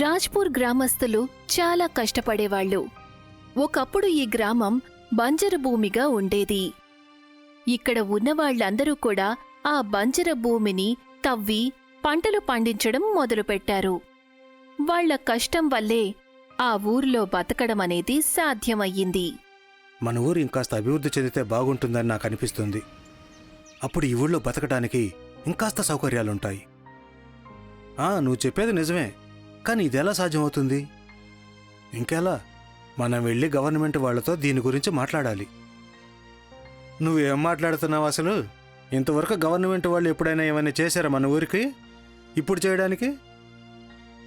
రాజ్పూర్ గ్రామస్తులు చాలా కష్టపడేవాళ్ళు. ఒకప్పుడు ఈ గ్రామం బంజరు భూమిగా ఉండేది. ఇక్కడ ఉన్నవాళ్ళందరూ కూడా ఆ బంజర భూమిని తవ్వి పంటలు పండించడం మొదలుపెట్టారు. వాళ్ళ కష్టం వల్లే ఆ ఊర్లో బతకడం అనేది సాధ్యమయ్యింది. మన ఊరు ఇంకాస్త అభివృద్ధి చెందితే బాగుంటుందని నాకు అనిపిస్తుంది. అప్పుడు ఈ ఊళ్ళో బతకడానికి ఇంకాస్త సౌకర్యాలుంటాయి. ఆ నువ్వు చెప్పేది నిజమే. కానీ ఇది ఎలా సాధ్యమవుతుంది? ఇంకెలా? మనం వెళ్ళి గవర్నమెంట్ వాళ్ళతో దీని గురించి మాట్లాడాలి. నువ్వేం మాట్లాడుతున్నావు అసలు? ఇంతవరకు గవర్నమెంట్ వాళ్ళు ఎప్పుడైనా ఏమైనా చేశారా మన ఊరికి? ఇప్పుడు చేయడానికి?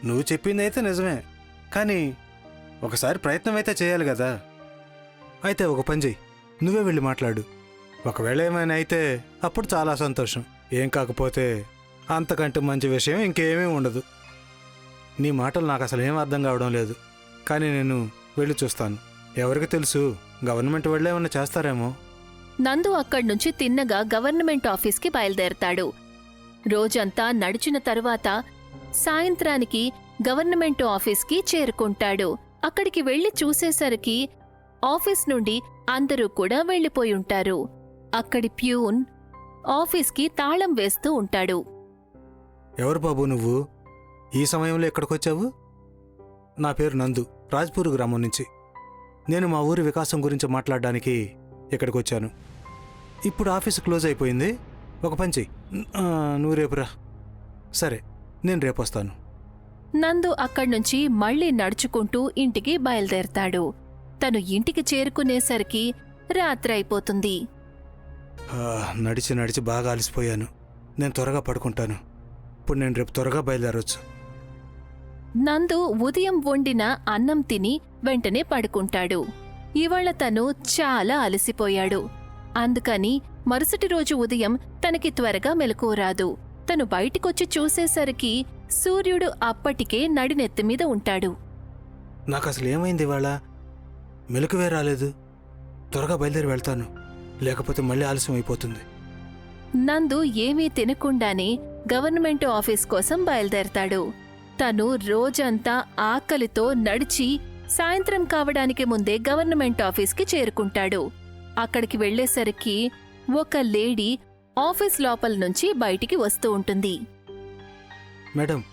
నువ్వు చెప్పింది అయితే నిజమే. కానీ ఒకసారి ప్రయత్నం అయితే చేయాలి కదా. అయితే ఒక పని చెయ్యి నువ్వే వెళ్ళి మాట్లాడు. ఒకవేళ ఏమైనా అయితే అప్పుడు చాలా సంతోషం. ఏం కాకపోతే అంతకంటే మంచి విషయం ఇంకేమీ ఉండదు. నీ మాటలు నాకు అసలు ఏం అర్థం కావడం లేదు. కానీ నేను వెళ్ళి చూస్తాను. ఎవరికి తెలుసు? గవర్నమెంట్ వెళ్ళే చేస్తారేమో? నందు అక్కడ్నుంచి తిన్నగా గవర్నమెంట్ ఆఫీస్కి బయలుదేరతాడు. రోజంతా నడిచిన తరువాత సాయంత్రానికి గవర్నమెంట్ ఆఫీస్కి చేరుకుంటాడు. అక్కడికి వెళ్ళి చూసేసరికి ఆఫీస్ నుండి అందరూ కూడా వెళ్ళిపోయుంటారు అక్కడి ప్యూన్ ఆఫీస్కి తాళం వేస్తూ ఉంటాడు. ఎవరు బాబు నువ్వు? ఈ సమయంలో ఎక్కడికొచ్చావు? నా పేరు నందు రాజ్పూర్ గ్రామం నుంచి. నేను మా ఊరి వికాసం గురించి మాట్లాడడానికి ఇక్కడికి వచ్చాను ఇప్పుడు ఆఫీస్ క్లోజ్ అయిపోయింది. ఒక ఆ, నువ్వు రేపు రా. సరే నేను రేపు వస్తాను. నందు అక్కడ్నుంచి మళ్ళీ నడుచుకుంటూ ఇంటికి బయలుదేరతాడు. తను ఇంటికి చేరుకునేసరికి రాత్రైపోతుంది. ఆ, నడిచి నడిచి బాగా అలసిపోయాను. నేను త్వరగా పడుకుంటాను. ఇప్పుడు నేను రేపు త్వరగా బయలుదేరొచ్చు. నందు ఉదయం వండిన అన్నం తిని వెంటనే పడుకుంటాడు. ఇవాళ తను చాలా అలసిపోయాడు. అందుకని మరుసటి రోజు ఉదయం తనకి త్వరగా మెలకువ రాదు. తను బయటికొచ్చి చూసేసరికి సూర్యుడు అప్పటికే నడినెత్తిమీద ఉంటాడు. నాకు అసలు ఏమైంది ఇవాళ? మెలకువే రాలేదు. త్వరగా బయలుదేరి వెళ్తాను. లేకపోతే మళ్ళీ ఆలస్యం అయిపోతుంది నందు ఏమీ తినకుండానే గవర్నమెంట్ ఆఫీస్ కోసం బయలుదేరతాడు. తను రోజంతా ఆకలితో నడిచి సాయంత్రం కావడానికి ముందే గవర్నమెంట్ ఆఫీస్కి చేరుకుంటాడు. అక్కడికి వెళ్ళేసరికి ఒక లేడీ ఆఫీస్ లోపల నుంచి బయటికి వస్తూ ఉంటుంది. మేడం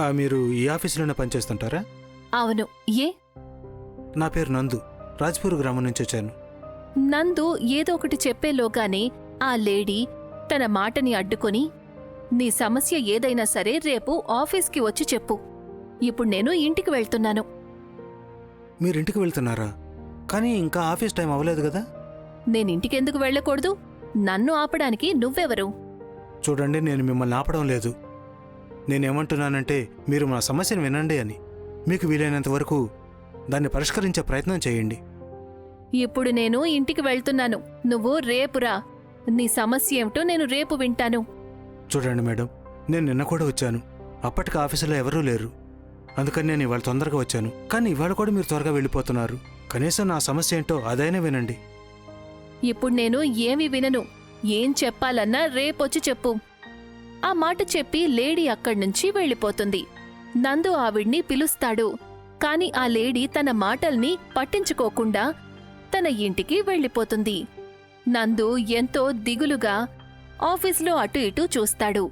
ఆ, మీరు ఈ ఆఫీసులోనే పనిచేస్తుంటారా? అవును. ఏ? నా పేరు నందు. రాజ్పూర్ గ్రామం నుంచి వచ్చాను. నందు ఏదో ఒకటి చెప్పేలోగానే ఆ లేడీ తన మాటని అడ్డుకొని నీ సమస్య ఏదైనా సరే రేపు ఆఫీస్కి వచ్చి చెప్పు. ఇప్పుడు నేను ఇంటికి వెళ్తున్నాను. మీరు ఇంటికి వెళ్తున్నారా? కానీ ఇంకా ఆఫీస్ టైం అవ్వలేదు కదా? నేనింటికెందుకు వెళ్ళకూడదు? నన్ను ఆపడానికి నువ్వెవరు? చూడండి నేను మిమ్మల్ని ఆపడం లేదు. నేనేమంటున్నానంటే మీరు మా సమస్యను వినండి అని. మీకు వీలైనంత వరకు దాన్ని పరిష్కరించే ప్రయత్నం చేయండి. ఇప్పుడు నేను ఇంటికి వెళ్తున్నాను. నువ్వు రేపురా నీ సమస్య ఏమిటో నేను రేపు వింటాను. చూడండి మేడం నేను నిన్న కూడా వచ్చాను. అప్పటికి ఆఫీసులో ఎవరూ లేరు. అందుకని నేను ఇవాళ తొందరగా వచ్చాను. కానీ ఇవాళ కూడా మీరు త్వరగా వెళ్ళిపోతున్నారు. కనీసం నా సమస్య ఏంటో అదైనా వినండి. ఇప్పుడు నేను ఏమి వినను. ఏం చెప్పాలన్నా రేపొచ్చి చెప్పు. ఆ మాట చెప్పి లేడీ అక్కడ్నుంచి వెళ్ళిపోతుంది. నందు ఆవిడ్ని పిలుస్తాడు. కాని ఆ లేడీ తన మాటల్ని పట్టించుకోకుండా తన ఇంటికి వెళ్ళిపోతుంది. నందు ఎంతో దిగులుగా ఆఫీస్లో అటు ఇటు చూస్తాడు.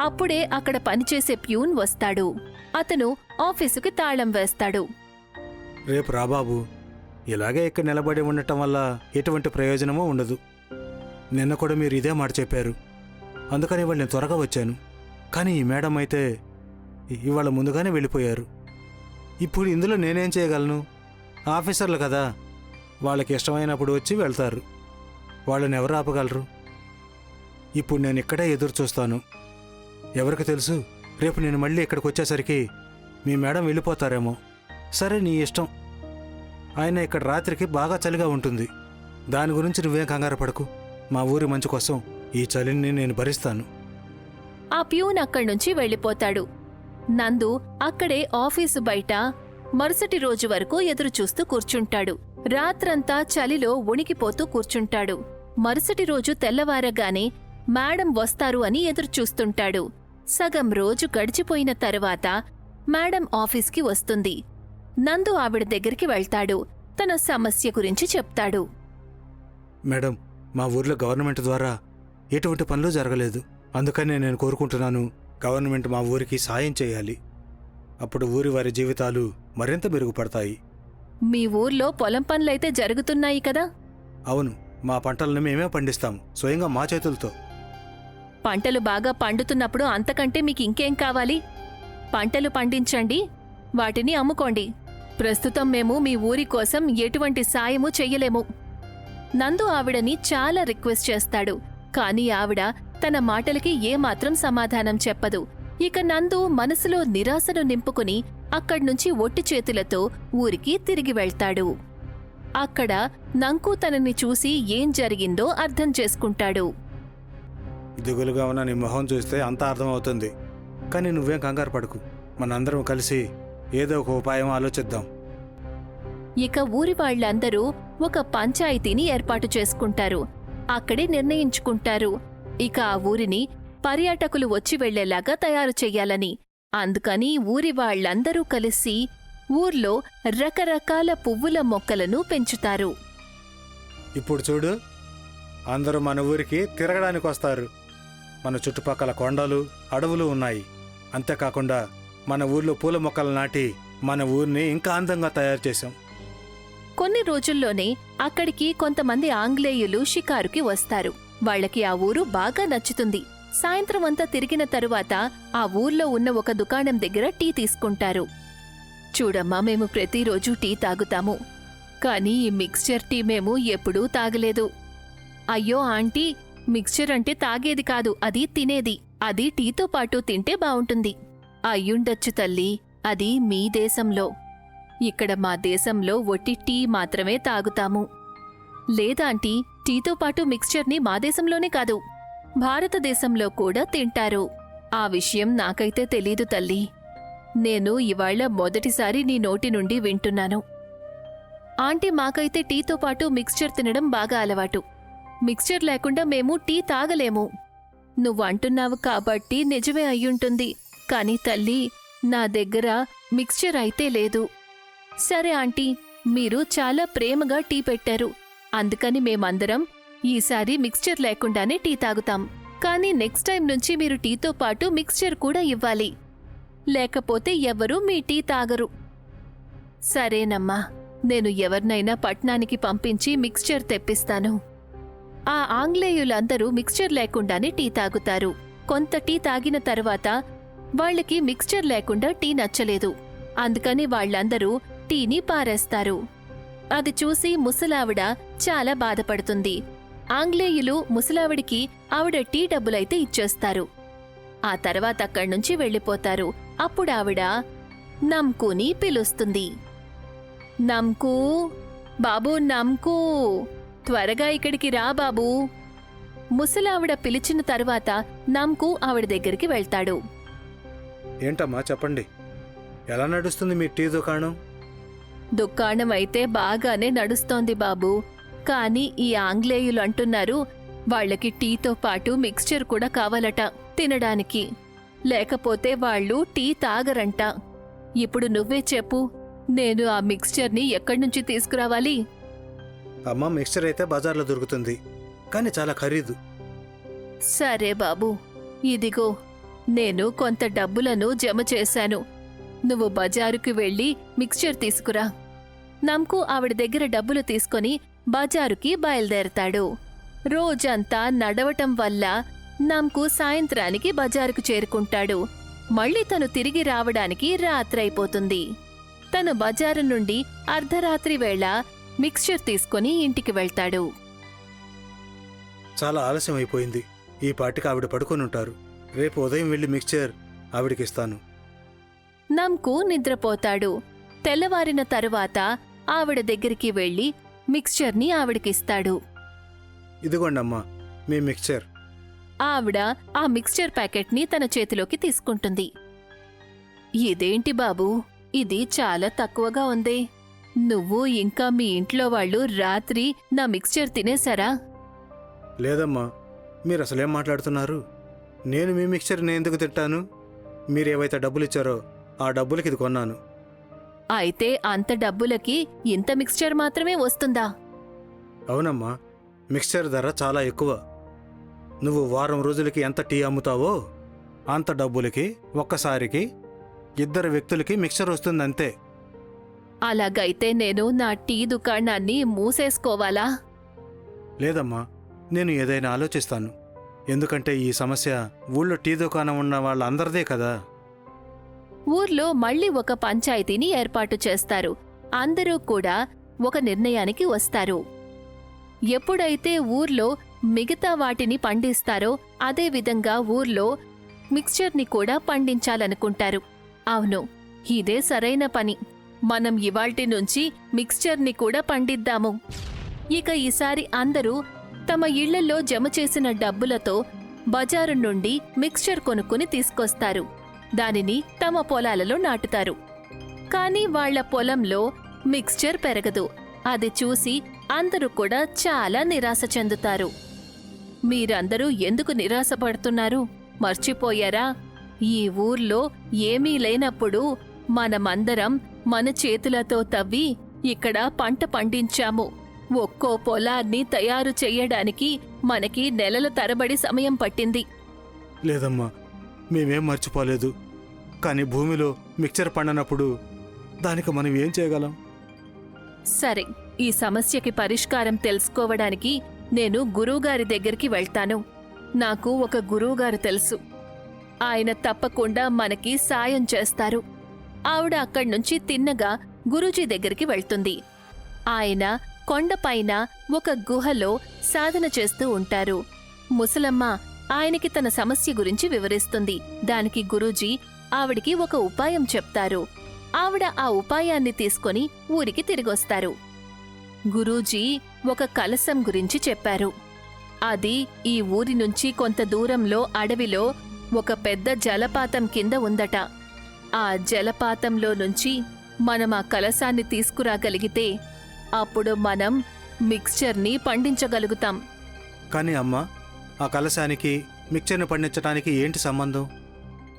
అప్పుడే అక్కడ పనిచేసే ప్యూన్ వస్తాడు. అతను ఆఫీసుకి తాళం వేస్తాడు. రేపు రాబాబు ఇలాగే ఇక్కడ నిలబడి ఉండటం వల్ల ఎటువంటి ప్రయోజనమూ ఉండదు. నిన్న కూడా మీరు ఇదే మాట చెప్పారు. అందుకని ఇవాళ నేను త్వరగా వచ్చాను. కానీ ఈ మేడం అయితే ఇవాళ ముందుగానే వెళ్ళిపోయారు. ఇప్పుడు ఇందులో నేనేం చేయగలను? ఆఫీసర్లు కదా. వాళ్ళకి ఇష్టమైనప్పుడు వచ్చి వెళ్తారు. వాళ్ళని ఎవరు ఆపగలరు? ఇప్పుడు నేను ఇక్కడే ఎదురు చూస్తాను. ఎవరికి తెలుసు? రేపు నేను మళ్ళీ ఇక్కడికి వచ్చేసరికి మీ మేడం వెళ్ళిపోతారేమో. సరే నీ ఇష్టం. ఆయన ఇక్కడ రాత్రికి బాగా చలిగా ఉంటుంది. దాని గురించి నువ్వేం కంగారు పడకు. మా ఊరి మంచి కోసం ఈ చలిని నేను భరిస్తాను. ఆ ప్యూన్ అక్కడ్నుంచి వెళ్ళిపోతాడు. నందు అక్కడే ఆఫీసు బయట మరుసటి రోజు వరకు ఎదురుచూస్తూ కూర్చుంటాడు. రాత్రంతా చలిలో ఉణికిపోతూ కూర్చుంటాడు. మరుసటి రోజు తెల్లవారగానే మేడం వస్తారు అని ఎదురుచూస్తుంటాడు. సగం రోజు గడిచిపోయిన తరువాత మేడం ఆఫీస్కి వస్తుంది. నందు ఆవిడ దగ్గరికి వెళ్తాడు. తన సమస్య గురించి చెప్తాడు. మేడం మా ఊర్లో గవర్నమెంట్ ద్వారా ఎటువంటి పనులు జరగలేదు. అందుకనే నేను కోరుకుంటున్నాను గవర్నమెంట్ మా ఊరికి సాయం చేయాలి. అప్పుడు ఊరి వారి జీవితాలు మరింత మెరుగుపడతాయి. మీ ఊర్లో పొలం పనులైతే జరుగుతున్నాయి కదా? అవును మా పంటలను మేమే పండిస్తాం స్వయంగా మా చేతులతో. పంటలు బాగా పండుతున్నప్పుడు అంతకంటే మీకు ఇంకేం కావాలి? పంటలు పండించండి వాటిని అమ్ముకోండి. ప్రస్తుతం మేము మీ ఊరి కోసం ఎటువంటి సాయము చెయ్యలేము. నందు ఆవిడని చాలా రిక్వెస్ట్ చేస్తాడు. కాని ఆవిడ తన మాటలకి ఏమాత్రం సమాధానం చెప్పదు. ఇక నందు మనసులో నిరాశను నింపుకుని అక్కడ్నుంచి ఒట్టి చేతులతో ఊరికి తిరిగి వెళ్తాడు. అక్కడ నంకు తనని చూసి ఏం జరిగిందో అర్థం చేసుకుంటాడు. దిగులుగా ఉన్న నీ మొహం చూస్తే అంతా అర్థమవుతుంది. కానీ నువ్వేం కంగారు పడకు. మనందరం కలిసి ఏదో ఒక ఉపాయం ఆలోచిద్దాం. ఇక ఊరి వాళ్ళందరూ ఒక పంచాయతీని ఏర్పాటు చేసుకుంటారు. అక్కడే నిర్ణయించుకుంటారు. ఇక ఆ ఊరిని పర్యాటకులు వచ్చి వెళ్ళేలాగా తయారు చెయ్యాలని. అందుకని ఊరి వాళ్ళందరూ కలిసి ఊర్లో రకరకాల పువ్వుల మొక్కలను పెంచుతారు. ఇప్పుడు చూడు అందరూ మన ఊరికి తిరగడానికి వస్తారు. మన చుట్టుపక్కల కొండలు అడవులు ఉన్నాయి. అంతేకాకుండా మన ఊర్లో పూల మొక్కలు నాటి మన ఊరిని ఇంకా అందంగా తయారు చేశాం. కొన్ని రోజుల్లోనే అక్కడికి కొంతమంది ఆంగ్లేయులు షికారుకి వస్తారు. వాళ్ళకి ఆ ఊరు బాగా నచ్చుతుంది. సాయంత్రం అంతా తిరిగిన తరువాత ఆ ఊర్లో ఉన్న ఒక దుకాణం దగ్గర టీ తీసుకుంటారు. చూడమ్మా మేము ప్రతిరోజు టీ తాగుతాము. కానీ ఈ మిక్స్చర్ టీ మేము ఎప్పుడూ తాగలేదు. అయ్యో ఆంటీ మిక్చర్ అంటే తాగేది కాదు అది తినేది. అది టీతో పాటు తింటే బావుంటుంది. అయ్యుండొచ్చు తల్లి అది మీ దేశంలో. ఇక్కడ మా దేశంలో ఒట్టి టీ మాత్రమే తాగుతాము. లేదా ఆంటీ టీతో పాటు మిక్స్చర్ని మా దేశంలోనే కాదు భారతదేశంలో కూడా తింటారు. ఆ విషయం నాకైతే తెలీదు తల్లి. నేను ఇవాళ మొదటిసారి నీ నోటి నుండి వింటున్నాను. ఆంటీ మాకైతే టీతో పాటు మిక్స్చర్ తినడం బాగా అలవాటు. మిక్స్చర్ లేకుండా మేము టీ తాగలేము. నువ్వు అంటున్నావు కాబట్టి నిజమే అయ్యుంటుంది. కానీ తల్లి నా దగ్గర మిక్స్చర్ అయితే లేదు. సరే ఆంటీ మీరు చాలా ప్రేమగా టీ పెట్టారు. అందుకని మేమందరం ఈసారి మిక్స్చర్ లేకుండానే టీ తాగుతాం. కానీ నెక్స్ట్ టైం నుంచి మీరు టీతో పాటు మిక్స్చర్ కూడా ఇవ్వాలి. లేకపోతే ఎవరూ మీ టీ తాగరు. సరేనమ్మా నేను ఎవరినైనా పట్నానికి పంపించి మిక్స్చర్ తెప్పిస్తాను. ఆ ఆంగ్లేయులందరూ మిక్స్చర్ లేకుండానే టీ తాగుతారు. కొంత టీ తాగిన తరువాత వాళ్ళకి మిక్స్చర్ లేకుండా టీ నచ్చలేదు. అందుకని వాళ్ళందరూ టీని పారేస్తారు. అది చూసి ముసలావిడ చాలా బాధపడుతుంది. ఆంగ్లేయులు ముసలావిడికి ఆవిడ టీ డబ్బులైతే ఇచ్చేస్తారు. ఆ తర్వాత అక్కడ్నుంచి వెళ్ళిపోతారు. అప్పుడావిడ నమ్కుని పిలుస్తుంది. నమ్కు బాబూ నమ్కు. త్వరగా ఇక్కడికి రా బాబూ. ముసలావిడ పిలిచిన తరువాత నమ్కు ఆవిడ దగ్గరికి వెళ్తాడు. ఏంటమ్మా చెప్పండి. ఎలా నడుస్తుంది మీ టీ దుకాణం? దుకాణం అయితే బాగానే నడుస్తోంది బాబూ. కానీ ఈ ఆంగ్లేయులు అంటున్నారు వాళ్ళకి టీతో పాటు మిక్స్చర్ కూడా కావాలట తినడానికి. లేకపోతే వాళ్ళు టీ తాగరంట. ఇప్పుడు నువ్వే చెప్పు నేను ఆ మిక్స్చర్ని ఎక్కడి నుంచి తీసుకురావాలి? అమ్మ మిక్స్చర్ అయితే బజార్లో దొరుకుతుంది కానీ చాలా ఖరీదు. సరే బాబు ఇదిగో నేను కొంత డబ్బులను జమ చేశాను. నువ్వు బజారుకి వెళ్ళి మిక్స్చర్ తీసుకురా. నమ్కు ఆవిడ దగ్గర డబ్బులు తీసుకొని బజారుకి బయలుదేరతాడు. రోజంతా నడవటం వల్ల నమ్కు సాయంత్రానికి బజారుకు చేరుకుంటాడు. మళ్ళీ తను తిరిగి రావడానికి రాత్రైపోతుంది. తను బజారు నుండి అర్ధరాత్రి వేళ మిక్స్చర్ తీసుకొని ఇంటికి వెళ్తాడు. చాలా ఆలస్యం అయిపోయింది ఈ పాటికి ఆవిడ పడుకొని ఉంటారు రేపు ఉదయం వెళ్ళి మిక్స్చర్ ఆవిడకి ఇస్తాను నమ్కు నిద్రపోతాడు. తెల్లవారిన తరువాత ఆవిడ దగ్గరికి వెళ్ళి మిక్స్చర్ని ఆవిడకిస్తాడు. ఇదిగోండి అమ్మా మీ మిక్స్చర్ ఆవిడ ఆ మిక్స్చర్ ప్యాకెట్ని తన చేతిలోకి తీసుకుంటుంది. ఇదేంటి బాబూ? ఇది చాలా తక్కువగా ఉందే. నువ్వు ఇంకా మీ ఇంట్లో వాళ్ళు రాత్రి నా మిక్స్చర్ తినేశారా? లేదమ్మా మీరు అసలేం మాట్లాడుతున్నారు? నేను మీ మిక్స్చర్ నేను ఎందుకు తింటాను మీరేవైతే డబ్బులు ఇచ్చారో ఆ డబ్బులకి ఇది కొన్నాను. అయితే అంత డబ్బులకి ఇంత మిక్స్చర్ మాత్రమే వస్తుందా? అవునమ్మా మిక్స్చర్ ధర చాలా ఎక్కువ. నువ్వు వారం రోజులకి ఎంత టీ అమ్ముతావో అంత డబ్బులకి ఒక్కసారికి ఇద్దరు వ్యక్తులకి మిక్స్చర్ వస్తుందంతే. అలాగైతే నేను నా టీ దుకాణాన్ని మూసేసుకోవాలా? లేదమ్మా నేను ఏదైనా ఆలోచిస్తాను. ఎందుకంటే ఈ సమస్య ఊళ్ళో టీ దుకాణం ఉన్న వాళ్ళందరిదే కదా. ఊర్లో మళ్ళీ ఒక పంచాయతీని ఏర్పాటు చేస్తారు. అందరూ కూడా ఒక నిర్ణయానికి వస్తారు. ఎప్పుడైతే ఊర్లో మిగతా వాటిని పండిస్తారో అదే విధంగా ఊర్లో మిక్స్చర్ని కూడా పండించాలనుకుంటారు. అవును ఇదే సరైన పని. మనం ఇవాల్టి నుంచి మిక్స్చర్ని కూడా పండిద్దాము. ఇక ఈసారి అందరూ తమ ఇళ్ళలో జమ చేసిన డబ్బులతో బజారు నుండి మిక్స్చర్ కొనుక్కుని తీసుకొస్తారు. దానిని తమ పొలాలలో నాటుతారు. కానీ వాళ్ళ పొలంలో మిక్స్చర్ పెరగదు. అది చూసి అందరూ కూడా చాలా నిరాశ చెందుతారు. మీరందరూ ఎందుకు నిరాశపడుతున్నారు? మర్చిపోయారా? ఈ ఊర్లో ఏమీ లేనప్పుడు మనమందరం మన చేతులతో తవ్వి ఇక్కడ పంట పండించాము. ఒక్కో పొలాన్ని తయారు చెయ్యడానికి మనకి నెలల తరబడి సమయం పట్టింది. లేదమ్మా మేమేం మర్చిపోలేదు. కానీ భూమిలో మిక్చర్ పండనప్పుడు దానికి మనం ఏం చేయగలం? సరే ఈ సమస్యకి పరిష్కారం తెలుసుకోవడానికి నేను గురువుగారి దగ్గరికి వెళ్తాను. నాకు ఒక గురువుగారు తెలుసు. ఆయన తప్పకుండా మనకి సాయం చేస్తారు. ఆవిడ అక్కడి నుంచి తిన్నగా గురూజీ దగ్గరికి వెళ్తుంది. ఆయన కొండపైన ఒక గుహలో సాధన చేస్తూ ఉంటారు. ముసలమ్మ ఆయనకి తన సమస్య గురించి వివరిస్తుంది. దానికి గురూజీ ఆవిడికి ఒక ఉపాయం చెప్తారు. ఆవిడ ఆ ఉపాయాన్ని తీసుకొని ఊరికి తిరిగొస్తారు. గురూజీ ఒక కలసం గురించి చెప్పారు. అది ఈ ఊరి నుంచి కొంత దూరంలో అడవిలో ఒక పెద్ద జలపాతం కింద ఉందట. ఆ జలపాతంలో నుంచి మనం ఆ కలసాన్ని తీసుకురాగలిగితే అప్పుడు మనం మిక్స్చర్ని పండించగలుగుతాం. కానీ అమ్మా ఆ కలశానికి మిక్చర్ని పండించడానికి ఏంటి సంబంధం?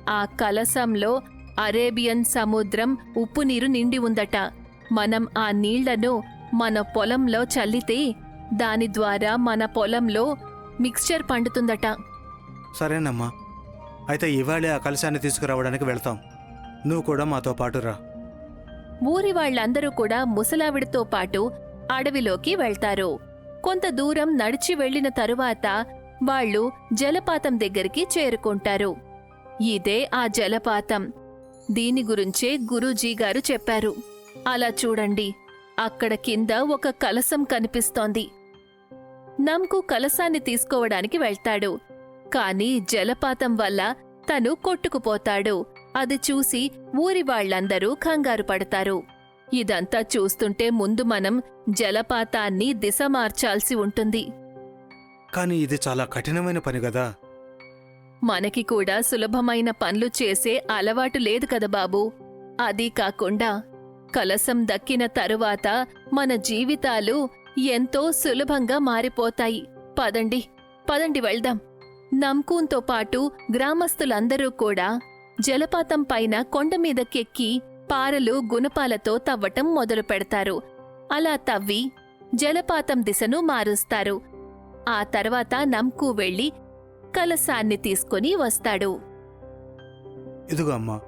ఆ కలసంలో అరేబియన్ సముద్రం ఉప్పు నీరు నిండి ఉందట. మనం ఆ నీళ్ళను మన పొలంలో చల్లితే దాని ద్వారా మన పొలంలో మిక్స్చర్ పండుతుందట. సరేనమ్మా. అయితే ఇవాళే ఆ కలశాన్ని తీసుకురావడానికి వెళ్తాం. నువ్వు కూడా మాతో పాటు రా. ఊరి వాళ్ళందరూ కూడా ముసలావిడితో పాటు అడవిలోకి వెళ్తారు. కొంత దూరం నడిచి వెళ్ళిన తరువాత వాళ్ళు జలపాతం దగ్గరికి చేరుకుంటారు. ఇదే ఆ జలపాతం. దీని గురించే గురూజీ గారు చెప్పారు. అలా చూడండి. అక్కడ కింద ఒక కలసం కనిపిస్తోంది. నమ్కు కలసాన్ని తీసుకోవడానికి వెళ్తాడు. కాని జలపాతం వల్ల తను కొట్టుకుపోతాడు. అది చూసి ఊరి వాళ్ళందరూ కంగారు పడతారు. ఇదంతా చూస్తుంటే ముందు మనం జలపాతాన్ని దిశ మార్చాల్సి ఉంటుంది. కానీ ఇది చాలా కఠినమైన పని కదా మనకి కూడా సులభమైన పనులు చేసే అలవాటు లేదు కదా బాబూ. అదీ కాకుండా కలసం దక్కిన తరువాత మన జీవితాలు ఎంతో సులభంగా మారిపోతాయి. పదండి పదండి వెళ్దాం. నమ్కూన్తో పాటు గ్రామస్తులందరూ కూడా జలపాతం పైన కొండ మీదకెక్కి పారలు గుణపాలతో తవ్వటం మొదలు పెడతారు. అలా తవ్వి జలపాతం దిశను మారుస్తారు. ఆ తర్వాత నమ్కు వెళ్ళి కలసాన్ని తీసుకొని వస్తాడు. ఇదిగో అమ్మా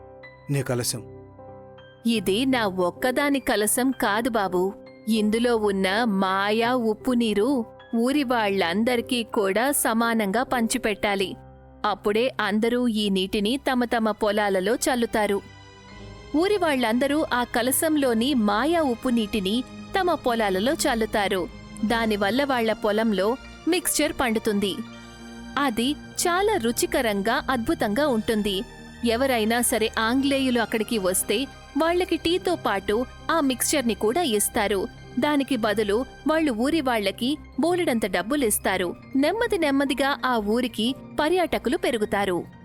నీ కలశం. ఇది నా ఒక్కదాని కలసం కాదు బాబూ. ఇందులో ఉన్న మాయా ఉప్పు నీరు ఊరి వాళ్ళందరికీ కూడా సమానంగా పంచిపెట్టాలి. అప్పుడే అందరూ ఈ నీటిని తమ తమ పొలాలలో చల్లుతారు. ఊరి వాళ్ళందరూ ఆ కలసంలోని మాయా ఉప్పు నీటిని తమ పొలాలలో చల్లుతారు. దానివల్ల వాళ్ళ పొలంలో మిక్స్చర్ పండుతుంది. అది చాలా రుచికరంగా అద్భుతంగా ఉంటుంది. ఎవరైనా సరే ఆంగ్లేయులు అక్కడికి వస్తే వాళ్ళకి టీతో పాటు ఆ మిక్స్చర్ని కూడా ఇస్తారు. దానికి బదులు వాళ్ళు ఊరి వాళ్ళకి బోలెడంత డబ్బులిస్తారు. నెమ్మది నెమ్మదిగా ఆ ఊరికి పర్యాటకులు పెరుగుతారు.